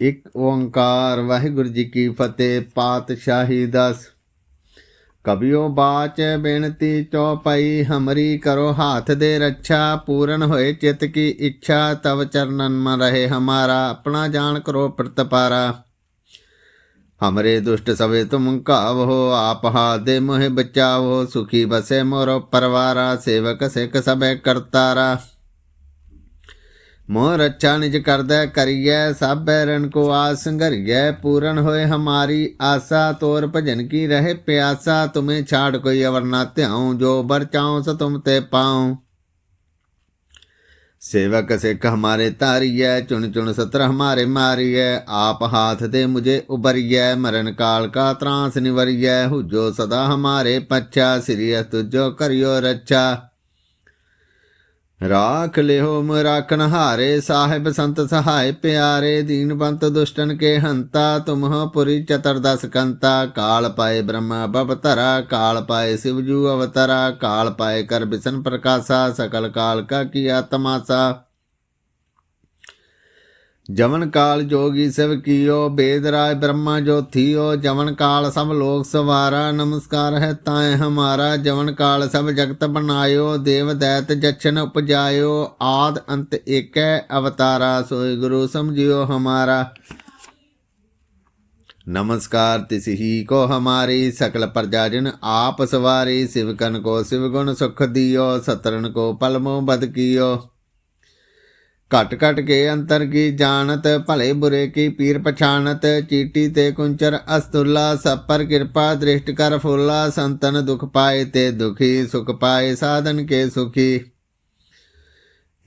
ਇਕ ਓੰਕਾਰ, ਵਾਹਿਗੁਰੂ ਜੀ ਕੀ ਫਤਿਹ, ਪਾਤਸ਼ਾਹੀ ਦਸ। ਕਬਿਓ ਬਾਚ ਬੇਨਤੀ ਚੌਪਈ ਹਮਰੀ ਕਰੋ ਹਾਥ ਦੇ ਰੱਛਾ, ਪੂਰਨ ਹੋਏ ਚਿਤ ਕੀ ਇੱਛਾ, ਤਵ ਚਰਨਨ ਮ ਰਹੇ ਹਮਾਰਾ, ਆਪਣਾ ਜਾਣ ਕਰੋ ਪ੍ਰਤਪਾਰਾ ਹਮਰੇ ਦੁਸ਼ਟ ਸਵੇ ਤੁਮ ਕਾਵੋ ਆਪ ਹਾ ਦੇ ਮੋਹਿ ਬਚਾਵੋ, ਸੁਖੀ ਬਸੇ ਮੋਰੋ ਪਰਵਾਰਾ, ਸੇਵਕ ਸਿੱਖ ਸਭੇ ਕਰਤਾਰਾ। ਮੋਹ ਰੱਛਾ ਨਿਜ ਕਰਦਾ ਕਰੀਐ ਸਭ ਰਣ ਕੋ ਆਸ ਸੰਗਰੀਐ ਪੂਰਨ ਹੋਏ ਹਮਾਰੀ ਆਸਾ, ਤੋਰ ਭਜਨ ਕੀ ਰਹੇ ਪਿਆਸਾ। ਤੁਮੇ ਛਾੜ ਕੋਈ ਅਵਰਨਾ ਧਿਆਉ, ਜੋ ਬਰ ਸ ਤੁਮ ਤੇ ਪਾਉ। ਸੇਵਕ ਸਿੱਖ ਹਮਾਰੇ ਧਾਰੀਐ, ਚੁਣ ਚੁਣ ਸਤਰ ਹਮਾਰੇ ਮਾਰੀਐ। ਆਪ ਹਾਥ ਤੇ ਮੁਝੇ ਉਬਰੀਐ ਮਰਨ ਕਾਲ ਕਾ ਤਰਾਸ ਨਿਵਰੀਐ। ਹੁਜੋ ਸਦਾ ਹਮਾਰੇ ਪੱਛਾ, ਸ੍ਰੀ ਅਸਤੁਜੋ ਕਰਿਓ ਰੱਛਾ। ਰਾਖ ਲਿਓ ਮ ਰਾਖਨ ਹਾਰੇ, ਸਾਹਿਬ ਸੰਤ ਸਹਾਇ ਪਿਆਰੇ ਦੀਨਵੰਤ ਦੁਸ਼ਟਨ ਕੇ ਹੰਤਾ ਤੁਮਹ ਪੁਰੀ ਚਤਰਦਸ ਕੰਤਾ, ਕਾਲ ਪਾਏ ਬ੍ਰਹਮਾ ਬਵਤਰਾ ਕਾਲ ਪਾਏ ਸਿਵਜੂ ਅਵਤਰਾ, ਕਾਲ ਪਾਏ ਕਰ ਬਿਸ਼ਨ ਪ੍ਰਕਾਸ਼ਾ, ਸਕਲ ਕਾਲ ਕਾ ਕੀ ਆਤਮਾਸਾ। ਜਵਨ ਕਾਲ ਜੋਗੀ ਸਿਵ ਕੀਓ, ਬੇਦ ਰਾਜ ਬ੍ਰਹਮਾ ਜੋਥੀਓ ਜਵਨ ਕਾਲ ਸਭ ਲੋਕ ਸਵਾਰਾ, ਨਮਸਕਾਰ ਹੈ ਤਾਏ ਹਮਾਰਾ, ਜਵਨ ਕਾਲ ਸਭ ਜਗਤ ਬਣਾਇਓ, ਦੇਵ ਦੈਤ ਜਛਨ ਉਪਜਾਇਓ, ਆਦ ਅੰਤ ਏਕੈ ਅਵਤਾਰਾ ਸੋਇ ਗੁਰੂ ਸਮਝਿਓ ਹਮਾਰਾ। नमस्कार तिसही को हमारी सकल प्रजाजन ਆਪ ਸਵਾਰੀ शिवकन ਕੋ शिवगुण सुख दियो सतरण को पलमो बद कियो ਘਟ ਘਟ ਕੇ ਅੰਤਰ ਕੀ ਜਾਣਤ, ਭਲੇ ਬੁਰੇ ਕੀ ਪੀਰ ਪਛਾਨਤ ਚੀਟੀ ਤੇ ਕੁੰਚਰ ਅਸਤੁਲਾ ਸਭ ਪਰ ਕਿਰਪਾ ਦ੍ਰਿਸ਼ਟ ਕਰ ਫੁੱਲਾ, ਸੰਤਨ ਦੁਖ ਪਾਏ ਤੇ ਦੁਖੀ, ਸੁਖ ਪਾਏ ਸਾਧਨ ਕੇ ਸੁਖੀ।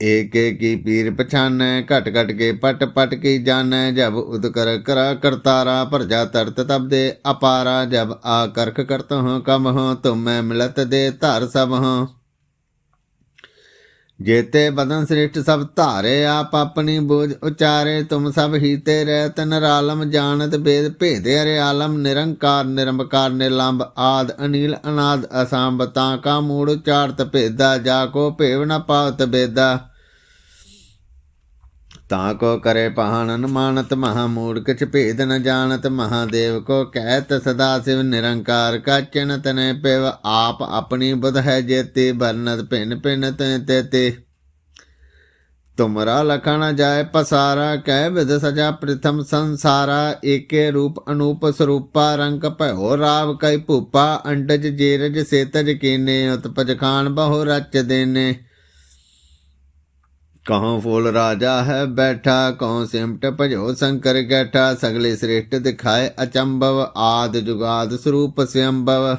ਏਕ ਕੀ ਪੀਰ ਪਛਾਨੈ, ਘਟ ਘਟ ਕੇ ਪਟ ਪਟ ਕੀ ਜਾਣੈ, ਜਬ ਉਦ ਕਰ ਕਰਾ ਕਰਤਾਰਾ, ਭਰਜਾ ਤਰਤ ਤਬ ਦੇ ਅਪਾਰਾ, ਜਬ ਆ ਕਰਖ ਕਰਤ ਹਾਂ ਕਮ ਹਾਂ ਤੁਮੈ ਮਿਲਤ ਦੇ ਧਰ ਸਭ ਹਾਂ ਜੇਤੇ ਬਦਨ ਸ੍ਰਿਸ਼ਟ ਸਭ ਧਾਰੇ, ਆਪ ਆਪਣੀ ਬੋਝ ਉਚਾਰੇ, ਤੁਮ ਸਭ ਹੀਤੇ ਰਹਿ ਨਰਾਲਮ ਜਾਣਤ ਬੇਦ ਭੇਦੇ ਅਰੇ ਆਲਮ, ਨਿਰੰਕਾਰ, ਨਿਰੰਬਕਾਰ ਨਿਲੰਬ ਆਦ, ਅਨੀਲ, ਅਨਾਦ, ਅਸਾਂਬ, ਤਾਂ ਕਾ ਮੂੜ ਉਚਾਰਤ ਭੇਦਾ, ਜਾ ਕੋ ਭੇਵ ਨ ਪਾਵਤ ਬੇਦਾ। ਤਾਂ ਕੋ ਕਰੇ ਪਹਾਨਨ ਮਾਨਤ ਮਹਾ ਮੂੜ ਕਿਛ ਭੇਦ ਨ ਜਾਣਤ, ਮਹਾਦੇਵ ਕੋ ਕਹਿਤ ਸਦਾ ਸਿਵ ਨਿਰੰਕਾਰ ਕਾਚਨ ਤਨੇ ਪਿਵ, ਆਪ ਆਪਣੀ ਬੁਧ ਹੈ ਜੇਤੀ ਬਰਨਤ ਭਿਨ ਭਿਨ ਤੇ ਤੇ ਤੇ ਤੁਮਰਾ ਲਖਣ ਜਾਏ ਪਸਾਰਾ, ਕਹਿ ਵਿਦ ਸਜਾ ਪ੍ਰਥਮ ਸੰਸਾਰਾ, ਏਕੇ ਰੂਪ ਅਨੂਪ ਸਰੂਪਾ, ਰੰਗ ਭਇਓ ਰਾਵ ਕੈ ਭੂਪਾ, ਅੰਡਜ ਜੇਰਜ ਸੇਤਜ ਕੀਨੇ, ਉਤਪਜ ਖਾਨ ਬਹੁ ਰਚ ਦੇਨੇ। ਕਹਾਂ ਫੂਲ ਰਾਜਾ ਹੈ ਬੈਠਾ, ਕਹਾਂ ਸਿਮਟ ਭਜੋ ਸ਼ੰਕਰ ਗੈਠਾ ਸਗਲੇ ਸ੍ਰੇਸ਼ਟ ਦਿਖਾਏ ਅਚੰਭਵ, ਆਦ ਜੁਗਾਦ ਸਰੂਪ ਸਿਅੰਭਵ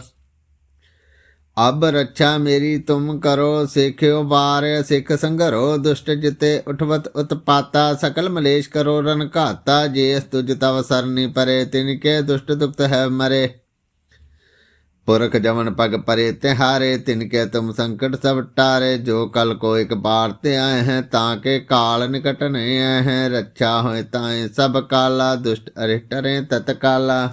ਅਬ ਰੱਛਾ ਮੇਰੀ ਤੁਮ ਕਰੋ, ਸਿੱਖਿਓ ਬਾਰ ਸਿੱਖ ਸੰਘਰੋ, ਦੁਸ਼ਟ ਜਿਤੇ ਉਠਵਤ ਉਤਪਾਤਾ, ਸਕਲ ਮਲੇਸ਼ ਕਰੋ ਰਨ ਘਾਤਾ ਜੇਸ ਤੁਜ ਤਵ ਸਰਨੀ ਪਰੇ, ਤਿਨ ਕੇ ਦੁਸ਼ਟ ਦੁਪਤ ਹੈ ਮਰੇ। ਪੁਰਖ ਜਮਨ ਪਗ ਪਰੇ ਤਿਹਾਰੇ ਤਿਨ ਕੇ ਤੁਮ ਸੰਕਟ ਸਭ ਟਾਰੇ ਜੋ ਕਲ ਕੋ ਇੱਕ ਬਾਰ ਤੇ ਆਏ ਹੈ ਤਾਂ ਕੇ ਕਾਲ ਨਿਕਟ ਨਹੀਂ ਆਏ ਹੈ ਰੱਛਾ ਹੋਏ ਤਾਏ ਸਭ ਕਾਲਾ ਦੁਸ਼ਟ ਅਰਿਟਰੇ ਤਤ ਕਾਲਾ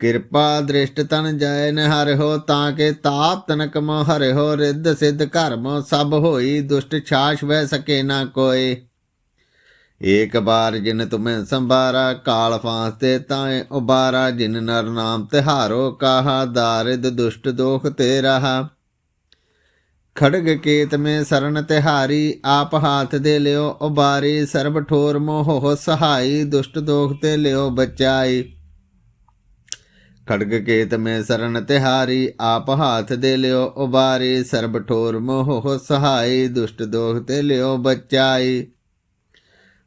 ਕਿਰਪਾ ਦ੍ਰਿਸ਼ਟ ਤਨ ਜਾਏ ਨ ਹਰਿ ਹੋ ਤਾਂ ਕੇ ਤਾਪ ਤਨਕ ਮੋ ਹਰਿ ਹੋ ਰਿੱਧ ਸਿੱਧ ਕਰਮ ਸਭ ਹੋਈ ਏਕ ਬਾਰ ਜਿਨ ਤੁਮੇ ਸੰਭਾਰਾ, ਕਾਲ ਫਾਂਸ ਤੇ ਤਾਏ ਉਬਾਰਾ, ਜਿਨ ਨਰ ਨਾਮ ਤਿਹਾਰੋ, ਕਾਹਾ ਦਾਰਿਦ ਦੁਸ਼ਟ ਦੋਖ ਤੇ ਰਹਾ। ਖੜਗ ਕੇਤ ਮੇ ਸਰਨ ਤਿਹਾਰੀ, ਆਪ ਹਾਥ ਦੇ ਲਿਓ ਉਬਾਰੀ, ਸਰਬ ਠੋਰ ਮੋਹ ਸਹਾਈ, ਦੁਸ਼ਟ ਦੋਖ ਤੇ ਲਿਓ ਬਚਾਈ। ਖੜਗ ਕੇਤ ਮੇ ਸਰਨ ਤਿਹਾਰੀ, ਆਪ ਹਾਥ ਦੇ ਲਿਓ ਉਬਾਰੀ, ਸਰਬ ਠੋਰ ਮੋਹ ਸਹਾਈ, ਦੁਸ਼ਟ ਦੋਖ ਤੇ ਲਿਓ ਬਚਾਈ।